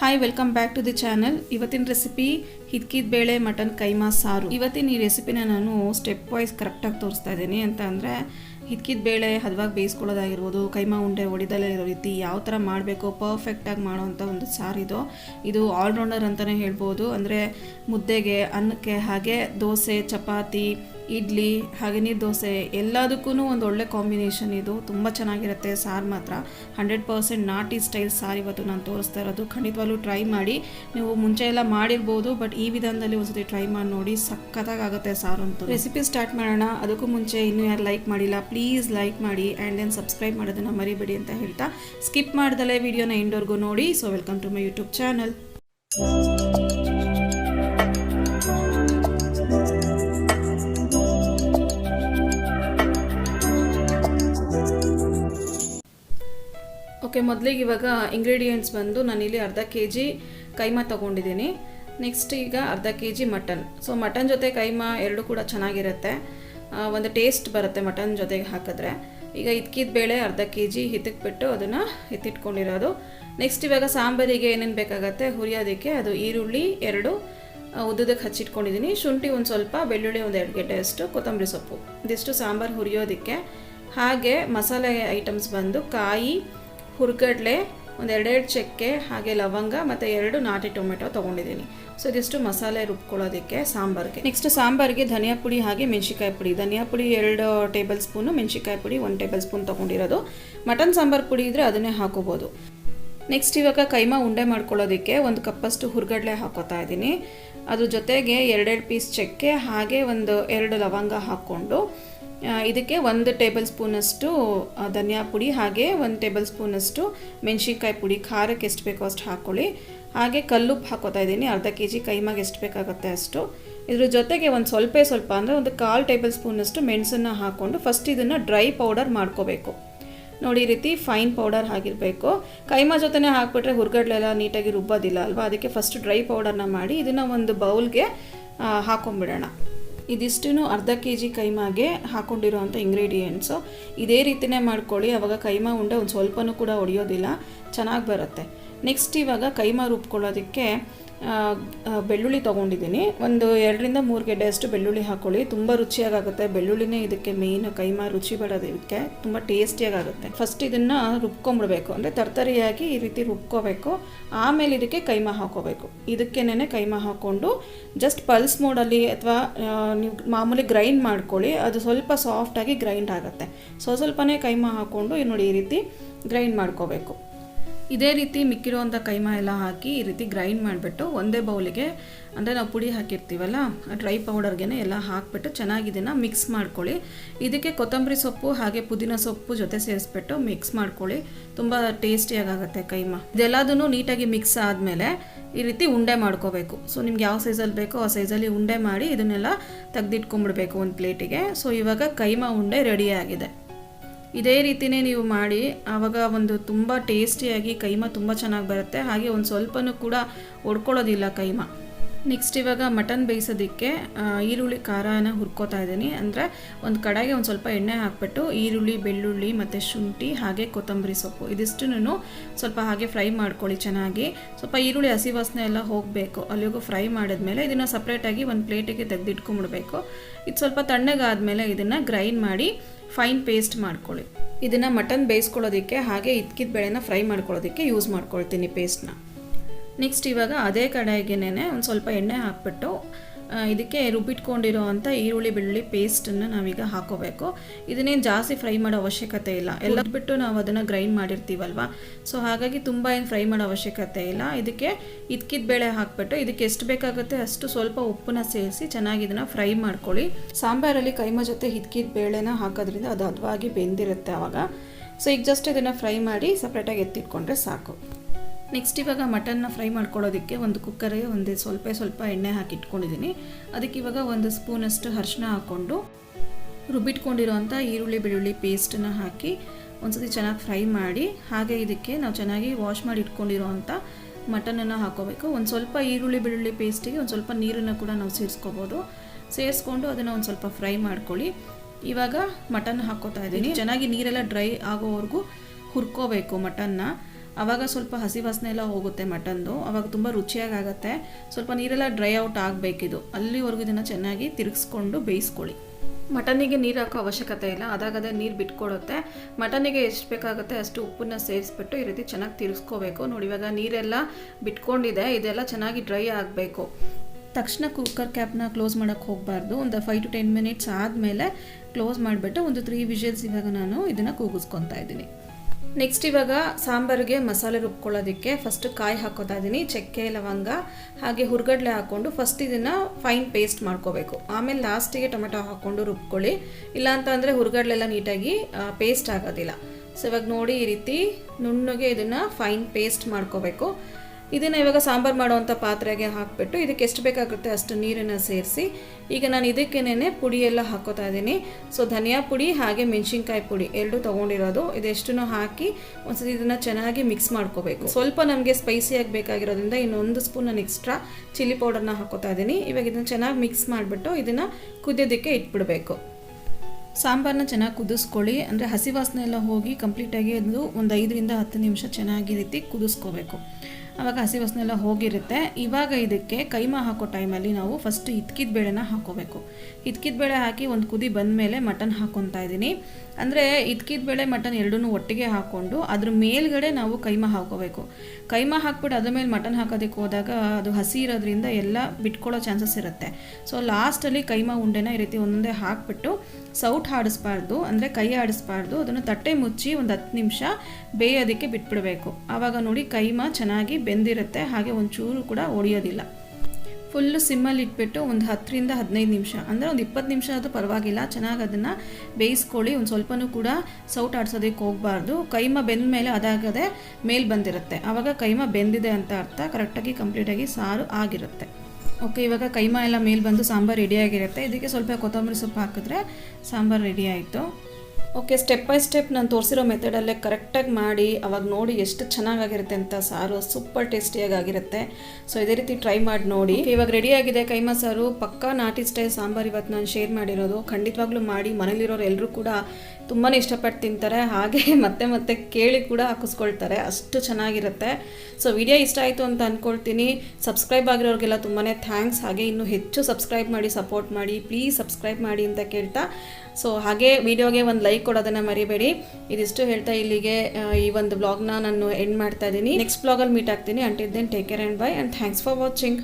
Hi welcome back to the channel ಇವತ್ತಿನ recipe ಹಿದ್ಕಿದ ಬೇಳೆ ಮಟನ್ ಕೈಮಾ ಸಾರು. ಇವತ್ತಿನ ಈ ರೆಸಿಪಿನ ನಾನು ಸ್ಟೆಪ್ ವೈಸ್ ಕರೆಕ್ಟಾಗಿ ತೋರಿಸ್ತಾ ಇದ್ದೀನಿ. ಅಂತ ಅಂದರೆ ಹಿದ್ಕಿದ ಬೇಳೆ ಹದವಾಗಿ ಬೇಯಿಸ್ಕೊಳ್ಳೋದಾಗಿರ್ಬೋದು, ಕೈಮಾ ಉಂಡೆ ಒಡಿದಲ್ಲೇ ಇರೋ ರೀತಿ ಯಾವ ಥರ ಮಾಡಬೇಕು ಪರ್ಫೆಕ್ಟಾಗಿ ಮಾಡೋವಂಥ ಒಂದು ಸಾರಿದು ಇದು. ಆಲ್ರೌಂಡರ್ ಅಂತಲೇ ಹೇಳ್ಬೋದು. ಅಂದರೆ ಮುದ್ದೆಗೆ, ಅನ್ನಕ್ಕೆ ಹಾಗೆ ದೋಸೆ, ಚಪಾತಿ ಇಡ್ಲಿ, ಹಾಗೆ ನೀರು ದೋಸೆ ಎಲ್ಲದಕ್ಕೂ ಒಂದು ಒಳ್ಳೆ ಕಾಂಬಿನೇಷನ್ ಇದು. ತುಂಬ ಚೆನ್ನಾಗಿರುತ್ತೆ ಸಾರು ಮಾತ್ರ. ಹಂಡ್ರೆಡ್ ಪರ್ಸೆಂಟ್ ನಾಟಿ ಸ್ಟೈಲ್ ಸಾರ್ ಇವತ್ತು ನಾನು ತೋರಿಸ್ತಾ ಇರೋದು. ಖಂಡಿತವಾಗ್ಲೂ ಟ್ರೈ ಮಾಡಿ. ನೀವು ಮುಂಚೆ ಎಲ್ಲ ಮಾಡಿರ್ಬೋದು ಬಟ್ ಈ ವಿಧಾನದಲ್ಲಿ ಒಂದ್ಸತಿ ಟ್ರೈ ಮಾಡಿ ನೋಡಿ. ಸಖತ್ತಾಗಿ ಆಗುತ್ತೆ ಸಾರು ಅಂತೂ. ರೆಸಿಪಿ ಸ್ಟಾರ್ಟ್ ಮಾಡೋಣ. ಅದಕ್ಕೂ ಮುಂಚೆ ಇನ್ನೂ ಯಾರು ಲೈಕ್ ಮಾಡಿಲ್ಲ ಪ್ಲೀಸ್ ಲೈಕ್ ಮಾಡಿ ಆ್ಯಂಡ್ ದೆನ್ ಸಬ್ಸ್ಕ್ರೈಬ್ ಮಾಡೋದನ್ನು ಮರಿಬೇಡಿ ಅಂತ ಹೇಳ್ತಾ ಸ್ಕಿಪ್ ಮಾಡ್ದಲೇ ವಿಡಿಯೋನ ಎಂಡೋರ್ಗೂ ನೋಡಿ. So welcome to my YouTube channel okay ಮೊದಲಿಗೆ ಇವಾಗ ಇಂಗ್ರೀಡಿಯೆಂಟ್ಸ್ ಬಂದು ನಾನಿಲ್ಲಿ ಅರ್ಧ ಕೆ ಜಿ ಕೈಮಾ ತೊಗೊಂಡಿದ್ದೀನಿ ನೆಕ್ಸ್ಟ್ ಈಗ ಅರ್ಧ K G mutton. So mutton ಜೊತೆ ಕೈಮಾ ಎರಡೂ ಕೂಡ ಚೆನ್ನಾಗಿರುತ್ತೆ. ಒಂದು ಟೇಸ್ಟ್ ಬರುತ್ತೆ ಮಟನ್ ಜೊತೆಗೆ ಹಾಕಿದ್ರೆ. ಈಗ ಇದ್ಕಿದ ಬೇಳೆ ಅರ್ಧ ಕೆ ಜಿ ಹಿತ್ತಕ್ಬಿಟ್ಟು ಅದನ್ನು ಎತ್ತಿಟ್ಕೊಂಡಿರೋದು. ನೆಕ್ಸ್ಟ್ ಇವಾಗ ಸಾಂಬಾರಿಗೆ ಏನೇನು ಬೇಕಾಗತ್ತೆ ಹುರಿಯೋದಕ್ಕೆ ಅದು ಈರುಳ್ಳಿ ಎರಡು ಉದ್ದುದಕ್ಕೆ ಹಚ್ಚಿಟ್ಕೊಂಡಿದ್ದೀನಿ ಶುಂಠಿ ಒಂದು ಸ್ವಲ್ಪ, ಬೆಳ್ಳುಳ್ಳಿ ಒಂದು ಎರಡು ಗೆಡ್ಡೆಯಷ್ಟು, ಕೊತ್ತಂಬರಿ ಸೊಪ್ಪು. ಇದಿಷ್ಟು ಸಾಂಬಾರು ಹುರಿಯೋದಕ್ಕೆ. ಹಾಗೆ ಮಸಾಲೆ ಐಟಮ್ಸ್ ಬಂದು ಕಾಯಿ ಹುರ್ಗಡ್ಲೆ ಒಂದು ಎರಡೆರಡು ಚಕ್ಕೆ, ಹಾಗೆ ಲವಂಗ ಮತ್ತು ಎರಡು ನಾಟಿ ಟೊಮೆಟೊ ತೊಗೊಂಡಿದ್ದೀನಿ. ಸೊ ಇದಿಷ್ಟು ಮಸಾಲೆ ರುಬ್ಕೊಳ್ಳೋದಕ್ಕೆ ಸಾಂಬಾರಿಗೆ. ನೆಕ್ಸ್ಟ್ ಸಾಂಬಾರಿಗೆ ಧನಿಯಾ ಪುಡಿ ಹಾಗೆ ಮೆಣಸಿಕಾಯಿ ಪುಡಿ. ಧನಿಯಾ ಪುಡಿ ಎರಡು ಟೇಬಲ್ ಸ್ಪೂನು ಮೆಣಸಿಕಾಯಿ ಪುಡಿ ಒಂದು ಟೇಬಲ್ ಸ್ಪೂನ್ ತೊಗೊಂಡಿರೋದು. ಮಟನ್ ಸಾಂಬಾರು ಪುಡಿ ಇದ್ದರೆ ಅದನ್ನೇ ಹಾಕೋಬೋದು. ನೆಕ್ಸ್ಟ್ ಇವಾಗ ಕೈಮಾ ಉಂಡೆ ಮಾಡ್ಕೊಳ್ಳೋದಕ್ಕೆ ಒಂದು ಕಪ್ಪಷ್ಟು ಹುರ್ಗಡ್ಲೆ ಹಾಕೋತಾ ಇದ್ದೀನಿ. ಅದ್ರ ಜೊತೆಗೆ ಎರಡೆರಡು ಪೀಸ್ ಚಕ್ಕೆ, ಹಾಗೆ ಒಂದು ಎರಡು ಲವಂಗ ಹಾಕ್ಕೊಂಡು ಇದಕ್ಕೆ ಒಂದು ಟೇಬಲ್ ಸ್ಪೂನಷ್ಟು ಧನಿಯಾ ಪುಡಿ ಹಾಗೆ ಒಂದು ಟೇಬಲ್ ಸ್ಪೂನಷ್ಟು ಮೆಣಸಿನ್ಕಾಯಿ ಪುಡಿ. ಖಾರಕ್ಕೆ ಎಷ್ಟು ಬೇಕೋ ಅಷ್ಟು ಹಾಕ್ಕೊಳ್ಳಿ ಹಾಗೆ ಕಲ್ಲುಪ್ಪು ಹಾಕೋತಾ ಇದ್ದೀನಿ. ಅರ್ಧ ಕೆ ಜಿ ಕೈಮಾಗೆ ಎಷ್ಟು ಬೇಕಾಗುತ್ತೆ ಅಷ್ಟು. ಇದ್ರ ಜೊತೆಗೆ ಒಂದು ಸ್ವಲ್ಪ ಸ್ವಲ್ಪ ಅಂದರೆ ಒಂದು ಕಾಲು ಟೇಬಲ್ ಸ್ಪೂನಷ್ಟು ಮೆಣಸನ್ನು ಹಾಕ್ಕೊಂಡು ಫಸ್ಟ್ ಇದನ್ನು ಡ್ರೈ ಪೌಡರ್ ಮಾಡ್ಕೋಬೇಕು. ನೋಡಿ ರೀತಿ ಫೈನ್ ಪೌಡರ್ ಆಗಿರಬೇಕು. ಕೈಮಾ ಜೊತೆನೇ ಹಾಕ್ಬಿಟ್ರೆ ಹುರ್ಗಡ್ಲೆಲ್ಲ ನೀಟಾಗಿ ರುಬ್ಬೋದಿಲ್ಲ ಅಲ್ವಾ? ಅದಕ್ಕೆ ಫಸ್ಟ್ ಡ್ರೈ ಪೌಡರ್ನ ಮಾಡಿ ಇದನ್ನು ಒಂದು ಬೌಲ್ಗೆ ಹಾಕೊಂಡ್ಬಿಡೋಣ. ಇದಿಷ್ಟು ಅರ್ಧ ಕೆ ಜಿ ಕೈಮಾಗೆ ಹಾಕೊಂಡಿರೋವಂಥ ಇಂಗ್ರೀಡಿಯೆಂಟ್ಸು. ಇದೇ ರೀತಿನೇ ಮಾಡ್ಕೊಳ್ಳಿ, ಅವಾಗ ಕೈಮಾ ಉಂಡೆ ಒಂದು ಸ್ವಲ್ಪನೂ ಕೂಡ ಹೊಡೆಯೋದಿಲ್ಲ ಚೆನ್ನಾಗಿ ಬರುತ್ತೆ. ನೆಕ್ಸ್ಟ್ ಇವಾಗ ಕೈಮಾ ರುಬ್ಕೊಳ್ಳೋದಕ್ಕೆ ಬೆಳ್ಳುಳ್ಳಿ ತೊಗೊಂಡಿದ್ದೀನಿ. ಒಂದು ಎರಡರಿಂದ ಮೂರು ಗೆಡ್ಡೆಯಷ್ಟು ಬೆಳ್ಳುಳ್ಳಿ ಹಾಕ್ಕೊಳ್ಳಿ ತುಂಬ ರುಚಿಯಾಗುತ್ತೆ ಬೆಳ್ಳುಳ್ಳಿನೇ ಇದಕ್ಕೆ ಮೇಯ್ನ್ ಕೈಮಾ ರುಚಿ ಬರೋದಕ್ಕೆ ತುಂಬ ಟೇಸ್ಟಿಯಾಗುತ್ತೆ ಫಸ್ಟ್ ಇದನ್ನು ರುಬ್ಕೊಂಬಿಡ್ಬೇಕು. ಅಂದರೆ ತರ್ತರಿಯಾಗಿ ಈ ರೀತಿ ರುಬ್ಕೋಬೇಕು. ಆಮೇಲೆ ಇದಕ್ಕೆ ಕೈಮಾ ಹಾಕೋಬೇಕು. ಇದಕ್ಕೇನೆ ಕೈಮಾ ಹಾಕ್ಕೊಂಡು ಜಸ್ಟ್ ಪಲ್ಸ್ ಮೋಡಲ್ಲಿ ಅಥವಾ ನೀವು ಮಾಮೂಲಿ ಗ್ರೈಂಡ್ ಮಾಡ್ಕೊಳ್ಳಿ. ಅದು ಸ್ವಲ್ಪ ಸಾಫ್ಟಾಗಿ ಗ್ರೈಂಡ್ ಆಗುತ್ತೆ. ಸೊ ಸ್ವಲ್ಪನೇ ಕೈಮಾ ಹಾಕ್ಕೊಂಡು ನೋಡಿ ಈ ರೀತಿ ಗ್ರೈಂಡ್ ಮಾಡ್ಕೋಬೇಕು. ಇದೇ ರೀತಿ ಮಿಕ್ಕಿರೋಂಥ ಕೈಮಾ ಎಲ್ಲ ಹಾಕಿ ಈ ರೀತಿ ಗ್ರೈಂಡ್ ಮಾಡಿಬಿಟ್ಟು ಒಂದೇ ಬೌಲಿಗೆ, ಅಂದರೆ ನಾವು ಪುಡಿ ಹಾಕಿರ್ತೀವಲ್ಲ ಡ್ರೈ ಪೌಡರ್ಗೆ ಎಲ್ಲ ಹಾಕಿಬಿಟ್ಟು ಚೆನ್ನಾಗಿ ಇದನ್ನು ಮಿಕ್ಸ್ ಮಾಡ್ಕೊಳ್ಳಿ. ಇದಕ್ಕೆ ಕೊತ್ತಂಬರಿ ಸೊಪ್ಪು ಹಾಗೆ ಪುದೀನ ಸೊಪ್ಪು ಜೊತೆ ಸೇರಿಸ್ಬಿಟ್ಟು ಮಿಕ್ಸ್ ಮಾಡ್ಕೊಳ್ಳಿ. ತುಂಬ ಟೇಸ್ಟಿಯಾಗುತ್ತೆ ಕೈಮಾ. ಇದೆಲ್ಲದನ್ನು ನೀಟಾಗಿ ಮಿಕ್ಸ್ ಆದಮೇಲೆ ಈ ರೀತಿ ಉಂಡೆ ಮಾಡ್ಕೋಬೇಕು. ಸೊ ನಿಮ್ಗೆ ಯಾವ ಸೈಜಲ್ಲಿ ಬೇಕೋ ಆ ಸೈಜಲ್ಲಿ ಉಂಡೆ ಮಾಡಿ ಇದನ್ನೆಲ್ಲ ತೆಗೆದಿಟ್ಕೊಂಡ್ಬಿಡ್ಬೇಕು ಒಂದು ಪ್ಲೇಟಿಗೆ ಸೊ ಇವಾಗ ಕೈಮಾ ಉಂಡೆ ರೆಡಿಯಾಗಿದೆ ಇದೇ ರೀತಿಯೇ ನೀವು ಮಾಡಿ, ಆವಾಗ ಒಂದು ತುಂಬ ಟೇಸ್ಟಿಯಾಗಿ ಕೈಮ ತುಂಬ ಚೆನ್ನಾಗಿ ಬರುತ್ತೆ. ಹಾಗೆ ಒಂದು ಸ್ವಲ್ಪನೂ ಕೂಡ ಒಡ್ಕೊಳ್ಳೋದಿಲ್ಲ ಕೈಮ. ನೆಕ್ಸ್ಟ್ ಇವಾಗ ಮಟನ್ ಬೇಯಿಸೋದಕ್ಕೆ ಈರುಳ್ಳಿ ಖಾರನ ಹುರ್ಕೋತಾ ಇದ್ದೀನಿ. ಅಂದರೆ ಒಂದು ಕಡೆಗೆ ಒಂದು ಸ್ವಲ್ಪ ಎಣ್ಣೆ ಹಾಕ್ಬಿಟ್ಟು ಈರುಳ್ಳಿ, ಬೆಳ್ಳುಳ್ಳಿ ಮತ್ತು ಶುಂಠಿ ಹಾಗೆ ಕೊತ್ತಂಬರಿ ಸೊಪ್ಪು ಇದಿಷ್ಟನ್ನು ಸ್ವಲ್ಪ ಹಾಗೆ ಫ್ರೈ ಮಾಡ್ಕೊಳ್ಳಿ ಚೆನ್ನಾಗಿ. ಸ್ವಲ್ಪ ಈರುಳ್ಳಿ ಹಸಿ ವಾಸನೆ ಎಲ್ಲ ಹೋಗಬೇಕು. ಅಲ್ಲಿಗೂ ಫ್ರೈ ಮಾಡಿದ್ಮೇಲೆ ಇದನ್ನು ಸಪ್ರೇಟಾಗಿ ಒಂದು ಪ್ಲೇಟಿಗೆ ತೆಗೆದಿಟ್ಕೊಂಡ್ಬಿಡ್ಬೇಕು. ಇದು ಸ್ವಲ್ಪ ತಣ್ಣಗಾದ್ಮೇಲೆ ಇದನ್ನು ಗ್ರೈಂಡ್ ಮಾಡಿ ಫೈನ್ ಪೇಸ್ಟ್ ಮಾಡ್ಕೊಳ್ಳಿ. ಇದನ್ನು ಮಟನ್ ಬೇಯಿಸ್ಕೊಳ್ಳೋದಕ್ಕೆ ಹಾಗೆ ಇದ್ಕಿದ ಬೇಳೆನ ಫ್ರೈ ಮಾಡ್ಕೊಳ್ಳೋದಕ್ಕೆ ಯೂಸ್ ಮಾಡ್ಕೊಳ್ತೀನಿ ಪೇಸ್ಟ್ನ ನೆಕ್ಸ್ಟ್ ಇವಾಗ ಅದೇ ಕಡೆಗೇನೆ ಒಂದು ಸ್ವಲ್ಪ ಎಣ್ಣೆ ಹಾಕ್ಬಿಟ್ಟು ಇದಕ್ಕೆ ರುಬ್ಬಿಟ್ಕೊಂಡಿರೋ ಅಂಥ ಈರುಳ್ಳಿ, ಬೆಳ್ಳುಳ್ಳಿ ಪೇಸ್ಟನ್ನು ನಾವೀಗ ಹಾಕೋಬೇಕು. ಇದನ್ನೇನು ಜಾಸ್ತಿ ಫ್ರೈ ಮಾಡೋ ಅವಶ್ಯಕತೆ ಇಲ್ಲ. ಎಲ್ಲ ಬಿಟ್ಟು ನಾವು ಅದನ್ನು ಗ್ರೈಂಡ್ ಮಾಡಿರ್ತೀವಲ್ವ? ಸೊ, ಹಾಗಾಗಿ ತುಂಬ ಏನು ಫ್ರೈ ಮಾಡೋ ಅವಶ್ಯಕತೆ ಇಲ್ಲ. ಇದಕ್ಕೆ ಇದ್ಕಿದ ಬೇಳೆ ಹಾಕ್ಬಿಟ್ಟು ಇದಕ್ಕೆ ಎಷ್ಟು ಬೇಕಾಗುತ್ತೆ ಅಷ್ಟು ಸ್ವಲ್ಪ ಉಪ್ಪನ್ನ ಸೇರಿಸಿ ಚೆನ್ನಾಗಿ ಇದನ್ನು ಫ್ರೈ ಮಾಡ್ಕೊಳ್ಳಿ. ಸಾಂಬಾರಲ್ಲಿ ಕೈಮ ಜೊತೆ ಹಿದ್ಕಿದ ಬೇಳೆನ ಹಾಕೋದ್ರಿಂದ ಅದು ಹದವಾಗಿ ಬೆಂದಿರುತ್ತೆ ಆವಾಗ ಸೊ, ಈಗ ಜಸ್ಟ್ ಇದನ್ನು ಫ್ರೈ ಮಾಡಿ ಸಪ್ರೇಟಾಗಿ ಎತ್ತಿಟ್ಕೊಂಡ್ರೆ ಸಾಕು. ನೆಕ್ಸ್ಟ್ ಇವಾಗ ಮಟನ್ನ ಫ್ರೈ ಮಾಡ್ಕೊಳ್ಳೋದಕ್ಕೆ ಒಂದು ಕುಕ್ಕರ್ಗೆ ಒಂದು ಸ್ವಲ್ಪ ಸ್ವಲ್ಪ ಎಣ್ಣೆ ಹಾಕಿ ಇಟ್ಕೊಂಡಿದ್ದೀನಿ. ಅದಕ್ಕೆ ಇವಾಗ ಒಂದು ಸ್ಪೂನಷ್ಟು ಅರಿಶಿನ ಹಾಕ್ಕೊಂಡು ರುಬ್ಬಿಟ್ಕೊಂಡಿರೋಂಥ ಈರುಳ್ಳಿ ಬೆಳ್ಳುಳ್ಳಿ ಪೇಸ್ಟನ್ನ ಹಾಕಿ ಒಂದ್ಸತಿ ಚೆನ್ನಾಗಿ ಫ್ರೈ ಮಾಡಿ, ಹಾಗೆ ಇದಕ್ಕೆ ನಾವು ಚೆನ್ನಾಗಿ ವಾಶ್ ಮಾಡಿ ಇಟ್ಕೊಂಡಿರೋಂಥ ಮಟನನ್ನು ಹಾಕೋಬೇಕು. ಒಂದು ಸ್ವಲ್ಪ ಈರುಳ್ಳಿ ಬೆಳ್ಳುಳ್ಳಿ ಪೇಸ್ಟಿಗೆ ಒಂದು ಸ್ವಲ್ಪ ನೀರನ್ನು ಕೂಡ ನಾವು ಸೇರಿಸ್ಕೋಬೋದು. ಸೇರಿಸ್ಕೊಂಡು ಅದನ್ನು ಒಂದು ಸ್ವಲ್ಪ ಫ್ರೈ ಮಾಡ್ಕೊಳ್ಳಿ. ಇವಾಗ ಮಟನ್ ಹಾಕೋತಾ ಇದ್ದೀನಿ. ಚೆನ್ನಾಗಿ ನೀರೆಲ್ಲ ಡ್ರೈ ಆಗೋವರೆಗೂ ಹುರ್ಕೋಬೇಕು ಮಟನ್ನ ಆವಾಗ ಸ್ವಲ್ಪ ಹಸಿ ವಾಸನೆ ಎಲ್ಲ ಹೋಗುತ್ತೆ ಮಟನ್ದು. ಆವಾಗ ತುಂಬ ರುಚಿಯಾಗಿ ಆಗುತ್ತೆ ಸ್ವಲ್ಪ ನೀರೆಲ್ಲ ಡ್ರೈ ಔಟ್ ಆಗಬೇಕಿದು. ಅಲ್ಲಿವರೆಗೂ ಇದನ್ನು ಚೆನ್ನಾಗಿ ತಿರುಗಿಸ್ಕೊಂಡು ಬೇಯಿಸ್ಕೊಳ್ಳಿ. ಮಟನಿಗೆ ನೀರು ಹಾಕೋ ಅವಶ್ಯಕತೆ ಇಲ್ಲ. ಅದಾಗದೇ ನೀರು ಬಿಟ್ಕೊಡುತ್ತೆ. ಮಟನಿಗೆ ಎಷ್ಟು ಬೇಕಾಗುತ್ತೆ ಅಷ್ಟು ಉಪ್ಪನ್ನ ಸೇರಿಸ್ಬಿಟ್ಟು ಈ ರೀತಿ ಚೆನ್ನಾಗಿ ತಿರುಗಿಸ್ಕೋಬೇಕು. ನೋಡಿ ಇವಾಗ ನೀರೆಲ್ಲ ಬಿಟ್ಕೊಂಡಿದೆ. ಇದೆಲ್ಲ ಚೆನ್ನಾಗಿ ಡ್ರೈ ಆಗಬೇಕು. ತಕ್ಷಣ ಕುಕ್ಕರ್ ಕ್ಯಾಪ್ನ ಕ್ಲೋಸ್ ಮಾಡೋಕ್ಕೆ ಹೋಗಬಾರ್ದು. ಒಂದು ಫೈವ್ ಟು ಟೆನ್ ಮಿನಿಟ್ಸ್ ಆದಮೇಲೆ ಕ್ಲೋಸ್ ಮಾಡಿಬಿಟ್ಟು ಒಂದು ತ್ರೀ ವಿಷಲ್ಸ್ ಇವಾಗ ನಾನು ಇದನ್ನು ಕೂಗಿಸ್ಕೊತಾ ಇದ್ದೀನಿ. ನೆಕ್ಸ್ಟ್ ಇವಾಗ ಸಾಂಬಾರಿಗೆ ಮಸಾಲೆ ರುಬ್ಕೊಳ್ಳೋದಕ್ಕೆ ಫಸ್ಟ್ ಕಾಯಿ ಹಾಕೋತಾ ಇದ್ದೀನಿ, ಚಕ್ಕೆ, ಲವಂಗ, ಹಾಗೆ ಹುರ್ಗಡ್ಲೆ ಹಾಕ್ಕೊಂಡು ಫಸ್ಟ್ ಇದನ್ನು ಫೈನ್ ಪೇಸ್ಟ್ ಮಾಡ್ಕೋಬೇಕು. ಆಮೇಲೆ ಲಾಸ್ಟಿಗೆ ಟೊಮೆಟೊ ಹಾಕ್ಕೊಂಡು ರುಬ್ಕೊಳ್ಳಿ. ಇಲ್ಲ ಅಂತ ಅಂದರೆ ಹುರ್ಗಡ್ಲೆಲ್ಲ ನೀಟಾಗಿ ಪೇಸ್ಟ್ ಆಗೋದಿಲ್ಲ. ಸೊ ಇವಾಗ ನೋಡಿ ಈ ರೀತಿ ನುಣ್ಣಗೆ ಇದನ್ನು ಫೈನ್ ಪೇಸ್ಟ್ ಮಾಡ್ಕೋಬೇಕು. ಇದನ್ನು ಇವಾಗ ಸಾಂಬಾರು ಮಾಡುವಂಥ ಪಾತ್ರೆಗೆ ಹಾಕಿಬಿಟ್ಟು ಇದಕ್ಕೆ ಎಷ್ಟು ಬೇಕಾಗುತ್ತೆ ಅಷ್ಟು ನೀರನ್ನು ಸೇರಿಸಿ. ಈಗ ನಾನು ಇದಕ್ಕೇನೆ ಪುಡಿ ಎಲ್ಲ ಹಾಕೋತಾ ಇದ್ದೀನಿ. ಸೊ ಧನಿಯಾ ಪುಡಿ ಹಾಗೆ ಮೆಣಸಿನ್ಕಾಯಿ ಪುಡಿ ಎರಡು ತೊಗೊಂಡಿರೋದು. ಇದೆಷ್ಟನ್ನು ಹಾಕಿ ಒಂದ್ಸತಿ ಇದನ್ನು ಚೆನ್ನಾಗಿ ಮಿಕ್ಸ್ ಮಾಡ್ಕೋಬೇಕು. ಸ್ವಲ್ಪ ನಮಗೆ ಸ್ಪೈಸಿಯಾಗಿ ಬೇಕಾಗಿರೋದ್ರಿಂದ ಇನ್ನೊಂದು ಸ್ಪೂನ್ ನಾನು ಎಕ್ಸ್ಟ್ರಾ ಚಿಲ್ಲಿ ಪೌಡರ್ನ ಹಾಕೋತಾ ಇದ್ದೀನಿ. ಇವಾಗ ಇದನ್ನು ಚೆನ್ನಾಗಿ ಮಿಕ್ಸ್ ಮಾಡಿಬಿಟ್ಟು ಇದನ್ನು ಕುದಿಯೋದಕ್ಕೆ ಇಟ್ಬಿಡಬೇಕು. ಸಾಂಬಾರನ್ನ ಚೆನ್ನಾಗಿ ಕುದಿಸ್ಕೊಳ್ಳಿ. ಅಂದರೆ ಹಸಿ ವಾಸನೆ ಎಲ್ಲ ಹೋಗಿ ಕಂಪ್ಲೀಟಾಗಿ ಅದು ಒಂದು ಐದರಿಂದ ಹತ್ತು ನಿಮಿಷ ಚೆನ್ನಾಗಿ ರೀತಿ ಕುದಿಸ್ಕೋಬೇಕು. ಆವಾಗ ಹಸಿ ವಸ್ನೆಲ್ಲ ಹೋಗಿರುತ್ತೆ. ಇವಾಗ ಇದಕ್ಕೆ ಕೈಮಾ ಹಾಕೋ ಟೈಮಲ್ಲಿ ನಾವು ಫಸ್ಟ್ ಇತ್ಕಿದ ಬೇಳೆನ ಹಾಕೋಬೇಕು. ಇದ್ಕಿದ ಬೇಳೆ ಹಾಕಿ ಒಂದು ಕುದಿ ಬಂದಮೇಲೆ ಮಟನ್ ಹಾಕೊತಾ ಇದ್ದೀನಿ ಅಂದರೆ ಇದ್ಕಿದ ಬೇಳೆ ಮಟನ್ ಎರಡೂ ಒಟ್ಟಿಗೆ ಹಾಕ್ಕೊಂಡು ಅದ್ರ ಮೇಲ್ಗಡೆ ನಾವು ಕೈಮ ಹಾಕೋಬೇಕು. ಕೈಮ ಹಾಕ್ಬಿಟ್ಟು ಅದ್ರ ಮೇಲೆ ಮಟನ್ ಹಾಕೋದಕ್ಕೆ ಹೋದಾಗ ಅದು ಹಸಿ ಇರೋದ್ರಿಂದ ಎಲ್ಲ ಬಿಟ್ಕೊಳ್ಳೋ ಚಾನ್ಸಸ್ ಇರುತ್ತೆ. ಸೊ ಲಾಸ್ಟಲ್ಲಿ ಕೈಮ ಉಂಡೆನ ಈ ರೀತಿ ಒಂದೊಂದೇ ಹಾಕ್ಬಿಟ್ಟು ಸೌಟ್ ಆಡಿಸ್ಬಾರ್ದು ಅಂದರೆ ಕೈ ಆಡಿಸ್ಬಾರ್ದು ಅದನ್ನು ತಟ್ಟೆ ಮುಚ್ಚಿ ಒಂದು ಹತ್ತು ನಿಮಿಷ ಬೇಯೋದಕ್ಕೆ ಬಿಟ್ಬಿಡಬೇಕು. ಆವಾಗ ನೋಡಿ ಕೈಮ ಚೆನ್ನಾಗಿ ಬೆಂದಿರುತ್ತೆ, ಹಾಗೆ ಒಂಚೂರು ಕೂಡ ಒಡೆಯೋದಿಲ್ಲ. ಫುಲ್ಲು ಸಿಮ್ಮಲ್ಲಿ ಇಟ್ಬಿಟ್ಟು ಒಂದು ಹತ್ತರಿಂದ ಹದಿನೈದು ನಿಮಿಷ. ಅಂದರೆ ಒಂದು ಇಪ್ಪತ್ತು ನಿಮಿಷ ಅದು ಪರವಾಗಿಲ್ಲ, ಚೆನ್ನಾಗಿ ಅದನ್ನು ಬೇಯಿಸ್ಕೊಳ್ಳಿ, ಒಂದು ಸ್ವಲ್ಪನೂ ಕೂಡ ಸೌಟ್ ಆಡ್ಸೋದಕ್ಕೆ ಹೋಗಬಾರ್ದು. ಕೈಮ ಬೆಂದ ಮೇಲೆ ಅದಾಗದೆ ಮೇಲೆ ಬಂದಿರುತ್ತೆ. ಆವಾಗ ಕೈಮ ಬೆಂದಿದೆ ಅಂತ ಅರ್ಥ, ಕರೆಕ್ಟಾಗಿ ಕಂಪ್ಲೀಟಾಗಿ ಸಾರು ಆಗಿರುತ್ತೆ. ಓಕೆ ಇವಾಗ ಕೈಮ ಎಲ್ಲ ಮೇಲೆ ಬಂದು ಸಾಂಬಾರು ರೆಡಿಯಾಗಿರುತ್ತೆ ಇದಕ್ಕೆ ಸ್ವಲ್ಪ ಕೊತ್ತಂಬರಿ ಸೊಪ್ಪು ಹಾಕಿದ್ರೆ ಸಾಂಬಾರು ರೆಡಿ ಆಯಿತು. ಓಕೆ ಸ್ಟೆಪ್ ಬೈ ಸ್ಟೆಪ್ ನಾನು ತೋರಿಸಿರೋ ಮೆಥಡಲ್ಲೇ ಕರೆಕ್ಟಾಗಿ ಮಾಡಿ, ಅವಾಗ ನೋಡಿ ಎಷ್ಟು ಚೆನ್ನಾಗಾಗಿರುತ್ತೆ ಅಂತ ಸಾರು ಸೂಪರ್ ಟೇಸ್ಟಿಯಾಗಿ ಆಗಿರುತ್ತೆ. ಸೊ ಇದೇ ರೀತಿ ಟ್ರೈ ಮಾಡಿ ನೋಡಿ. ಇವಾಗ ಇವಾಗ ರೆಡಿಯಾಗಿದೆ ಕೈಮಾ ಸಾರು. ಪಕ್ಕಾ ನಾಟಿ ಸ್ಟೈಲ್ ಸಾಂಬಾರು ಇವತ್ತು ನಾನು ಶೇರ್ ಮಾಡಿರೋದು. ಖಂಡಿತವಾಗ್ಲೂ ಮಾಡಿ ಮನೇಲಿರೋರು ಎಲ್ಲರೂ ಕೂಡ ತುಂಬಾ ಇಷ್ಟಪಟ್ಟು ತಿಂತಾರೆ. ಹಾಗೆ ಮತ್ತೆ ಮತ್ತೆ ಕೇಳಿ ಕೂಡ ಹಾಕಿಸ್ಕೊಳ್ತಾರೆ. ಅಷ್ಟು ಚೆನ್ನಾಗಿರುತ್ತೆ. ಸೊ ವಿಡಿಯೋ ಇಷ್ಟ ಆಯಿತು ಅಂತ ಅಂದ್ಕೊಳ್ತೀನಿ ಸಬ್ಸ್ಕ್ರೈಬ್ ಆಗಿರೋರಿಗೆಲ್ಲ ತುಂಬಾ ಥ್ಯಾಂಕ್ಸ್ ಹಾಗೆ ಇನ್ನೂ ಹೆಚ್ಚು ಸಬ್ಸ್ಕ್ರೈಬ್ ಮಾಡಿ ಸಪೋರ್ಟ್ ಮಾಡಿ ಪ್ಲೀಸ್ ಸಬ್ಸ್ಕ್ರೈಬ್ ಮಾಡಿ ಅಂತ ಕೇಳ್ತಾ. ಸೊ ಹಾಗೆ ವಿಡಿಯೋಗೆ ಒಂದು ಲೈಕ್ ಕೊಡೋದನ್ನು ಮರಿಬೇಡಿ. ಇದಿಷ್ಟು ಹೇಳ್ತಾ ಇಲ್ಲಿಗೆ ಈ ಒಂದು ಬ್ಲಾಗ್ನ ನಾನು ಎಂಡ್ ಮಾಡ್ತಾ ಇದ್ದೀನಿ. ನೆಕ್ಸ್ಟ್ ಬ್ಲಾಗಲ್ಲಿ ಮೀಟ್ ಆಗ್ತೀನಿ. ಅಂಟಿದ್ದೇನೆ take care and bye and thanks for watching